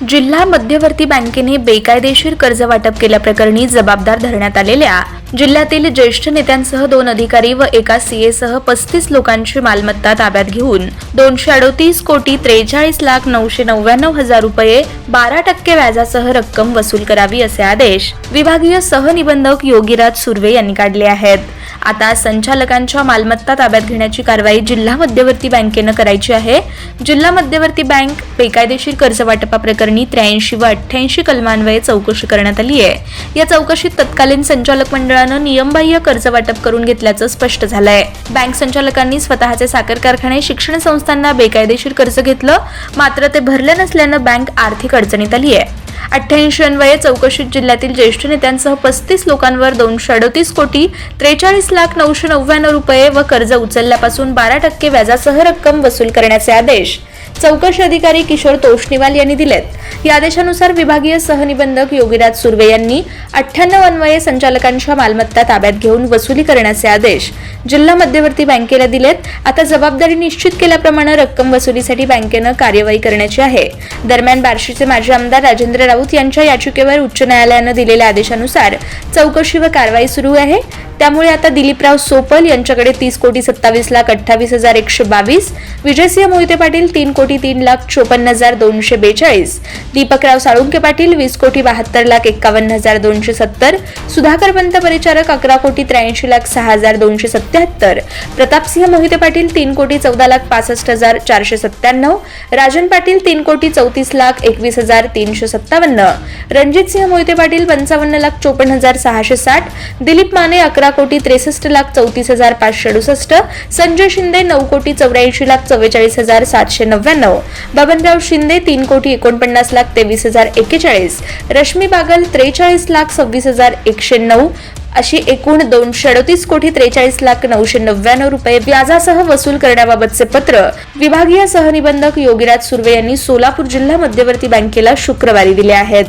जिल्हा मध्यवर्ती बँकेने बेकायदेशीर कर्ज वाटप केल्याप्रकरणी जबाबदार धरण्यात आलेल्या जिल्ह्यातील ज्येष्ठ नेत्यांसह दोन अधिकारी व एका सीएसह पस्तीस लोकांची मालमत्ता ताब्यात घेऊन दोनशे अडोतीस कोटी त्रेचाळीस लाख नऊशे नव्याण्णव हजार रुपये बारा टक्के व्याजासह रक्कम वसूल करावी असे आदेश विभागीय सहनिबंधक योगीराज सुर्वे यांनी काढले आहेत. आता संचालकांच्या मालमत्ता ताब्यात घेण्याची कारवाई जिल्हा मध्यवर्ती बँकेनं करायची आहे. जिल्हा मध्यवर्ती बँक बेकायदेशीर कर्ज वाटपाप्रकरणी त्र्याऐंशी व अठ्ठ्याऐंशी कलमान्वये चौकशी करण्यात आली आहे या चौकशीत तत्कालीन संचालक मंडळ मंडळानं नियमबाह्य कर्ज वाटप करून घेतल्याचं स्पष्ट झालंय. बँक संचालकांनी स्वतःचे साखर कारखाने शिक्षण संस्थांना बेकायदेशीर कर्ज घेतलं मात्र ते भरले नसल्यानं बँक आर्थिक अडचणीत आली आहे अठ्ठ्याऐंशी अन्वये चौकशीत जिल्ह्यातील ज्येष्ठ नेत्यांसह पस्तीस लोकांवर दोनशे अडतीस कोटी त्रेचाळीस लाख नऊशे नव्याण्णव रुपये व कर्ज उचलल्यापासून बारा टक्के व्याजासह रक्कम वसूल करण्याचे आदेश. चौकशी अधिकारी किशोर तोष्णीवाल यांनी दिलेत. या आदेशानुसार विभागीय सहनिबंधक योगीराज सुर्वे यांनी अठ्ठ्याण्णव अन्वये संचालकांच्या मालमत्ता ताब्यात घेऊन वसुली करण्याचे आदेश जिल्हा मध्यवर्ती बँकेला दिलेत. आता जबाबदारी निश्चित केल्याप्रमाणे रक्कम वसुलीसाठी बँकेनं कार्यवाही करण्याची आहे. दरम्यान बार्शीचे माजी आमदार राजेंद्र राऊत यांच्या याचिकेवर उच्च न्यायालयानं दिलेल्या आदेशानुसार चौकशी व कारवाई सुरू आहे. त्यामुळे आता दिलीपराव सोपल यांच्याकडे तीस कोटी सत्तावीस लाख अठ्ठावीस हजार एकशे बावीस विजयसिंह मोहिते पाटील तीन कोटी तीन लाख चोपन्न हजार दोनशे बेचाळीस. दीपकराव साळुंके पाटील वीस कोटी बहात्तर लाख एक्कावन्न हजार दोनशे सत्तर. सुधाकर पंत परिचारक अकरा कोटी त्र्याऐंशी लाख सहा हजार दोनशे सत्याहत्तर. प्रतापसिंह मोहिते पाटील तीन कोटी चौदा लाख पासष्ट हजार चारशे सत्त्याण्णव. राजन पाटील तीन कोटी चौतीस लाख एकवीस हजार तीनशे सत्तावन्न. रणजितसिंह मोहिते पाटील पंचावन्न लाख चोपन्न हजार सहाशे साठ. दिलीप माने अकरा कोटी त्रेसष्ट लाख चौतीस हजार पाचशे अडुसष्ट. संजय शिंदे नऊ कोटी चौऱ्याऐंशी लाख चव्वेचाळीस हजार सातशे नव्याण्णव. बबनराव शिंदे तीन कोटी एकोणपन्नास लाख तेवीस हजार एक्केचाळीस. रश्मी बागल त्रेचाळीस लाख सव्वीस हजार एकशे नऊ. अशी एकूण दोनशे अडतीस कोटी त्रेचाळीस लाख नऊशे नव्याण्णव रुपये व्याजासह वसूल करण्याबाबतचे पत्र विभागीय सहनिबंधक योगीराज सुर्वे यांनी सोलापूर जिल्हा मध्यवर्ती बँकेला शुक्रवारी दिले आहेत.